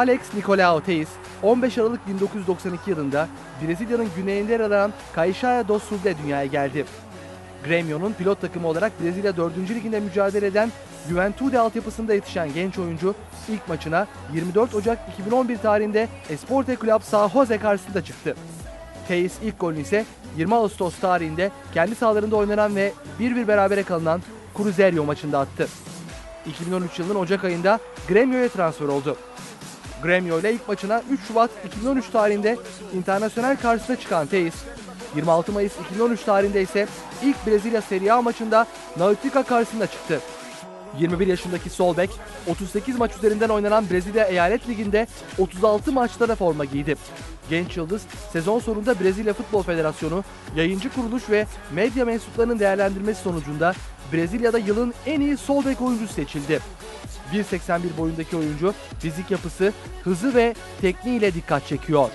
Alex Nicolau Teis, 15 Aralık 1992 yılında Brezilya'nın güneyinde yer alan Caixaia do Sul'de dünyaya geldi. Grêmio'nun pilot takımı olarak Brezilya 4. Liginde mücadele eden Juventude altyapısında yetişen genç oyuncu ilk maçına 24 Ocak 2011 tarihinde Esporte Club São Jose karşısında çıktı. Teis ilk golünü ise 20 Ağustos tarihinde kendi sahalarında oynanan ve 1-1 berabere kalınan Cruzeiro maçında attı. 2013 yılının Ocak ayında Grêmio'ya transfer oldu. Grêmio ile ilk maçına 3 Şubat 2013 tarihinde internasyonel karşısına çıkan Teis, 26 Mayıs 2013 tarihinde ise ilk Brezilya Serie A maçında Nautica karşısında çıktı. 21 yaşındaki sol bek 38 maç üzerinden oynanan Brezilya Eyalet Ligi'nde 36 maçta da forma giydi. Genç yıldız sezon sonunda Brezilya Futbol Federasyonu yayıncı kuruluş ve medya mensuplarının değerlendirmesi sonucunda Brezilya'da yılın en iyi sol bek oyuncusu seçildi. 1.81 boyundaki oyuncu fizik yapısı, hızı ve tekniğiyle dikkat çekiyor.